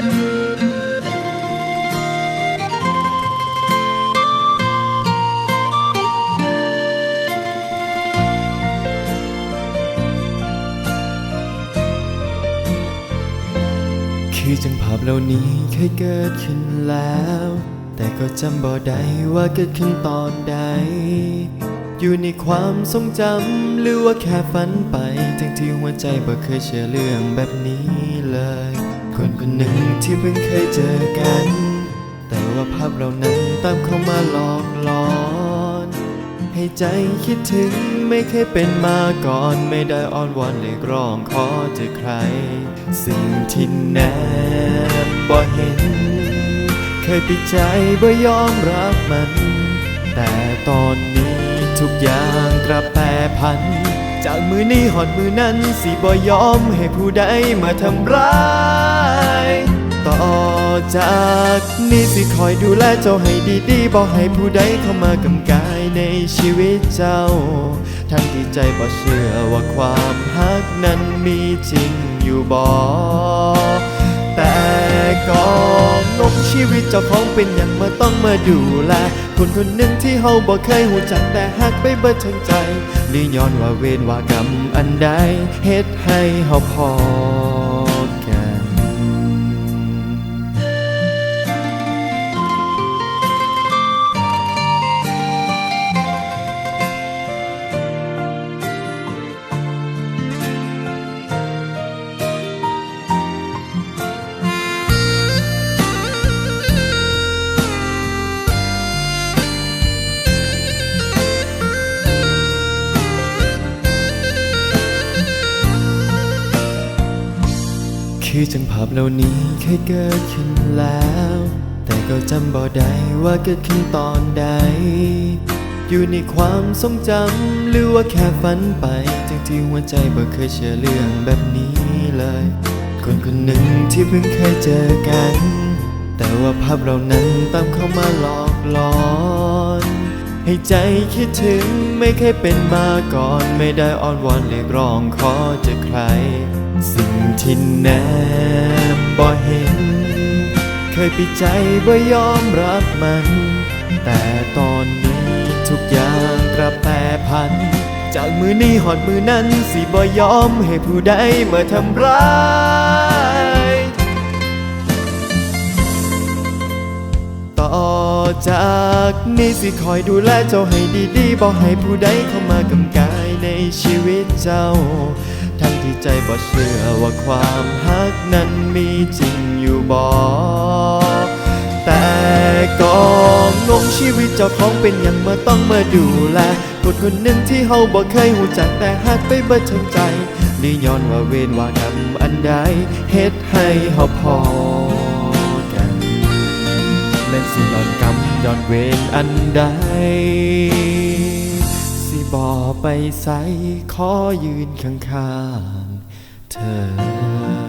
คือจังภาพเหล่านี้เคยเกิดขึ้นแล้ว แต่ก็จำบ่ได้ว่าเกิดขึ้นตอนใด อยู่ในความทรงจำหรือว่าแค่ฝันไป ทั้งที่หัวใจบ่เคยเชื่อเรื่องแบบนี้ คนคนหนึ่งที่เพิ่งเคยเจอกัน แต่ว่าภาพเหล่านั้นตามเข้ามาหลอกหลอน ให้ใจคิดถึงไม่เคยเป็นมาก่อน ไม่ได้อ้อนวอนเรียกร้องขอจอใคร สิ่งที่แนบบ่เห็น เคยปิดใจบ่ยอมรับมัน แต่ตอนนี้ทุกอย่างกลับแปรผัน จากมือนี้หอดมือนั้นสิบ่ยอมให้ผู้ใดมาทำร้าย ต่อจากนี้สิคอยดูแลเจ้าให้ดีๆบ่ให้ผู้ใดเข้ามากำกายในชีวิตเจ้า ทั้งที่ใจบ่เชื่อว่าความฮักนั้นมีจริงอยู่บ่ ชีวิตเจ้าของเป็นอย่างมาต้องมาดูแลคนคนหนึ่งที่เฮาบ่เคยหูจักแต่ฮักไปเบิดทั้งใจนี่ย้อนว่าเวรว่ากรรมอันใดเฮ็ดให้เฮาพอ คือจังภาพเหล่านี้เคยเกิดขึ้นแล้ว แต่ก็จำบ่ได้ว่าเกิดขึ้นตอนใด อยู่ในความทรงจำหรือว่าแค่ฝันไปทั้งที่หัวใจบ่เคยเชื่อเรื่องแบบนี้เลย คนคนหนึ่งที่เพิ่งเคยเจอกัน แต่ว่าภาพเหล่านั้นตามเข้ามาหลอกหลอน ให้ใจคิดถึงไม่เคยเป็นมาก่อน ไม่ได้อ้อนวอนเรียกร้องขอจอใคร สิ่งที่แนบบ่เห็น เคยปิดใจบ่ยอมรับมัน แต่ตอนนี้ทุกอย่างกลับแปรผัน จากมือนี้หอดมือนั้นสิบ่ยอมให้ผู้ใดมาทำร้าย จากนี้สิคอยดูแลเจ้าให้ดีๆบอกให้ผู้ใดเข้ามากำกายในชีวิตเจ้า ทั้งที่ใจบ่เชื่อว่าความฮักนั้นมีจริงอยู่บ่แต่ก็งงชีวิตเจ้าของเป็นอย่างมาต้องมาดูแลคนคนหนึ่งที่เฮาบ่เคยหูจักแต่ฮักไปเบิดทั้งใจหรือย้อนว่าเวรว่ากรรมอันใดเฮ็ดให้เฮาพอกันเล่นสิย้อนกรรม ย้อนเวรอันใด สิบ่ไปใสขอยืนข้างๆเธอ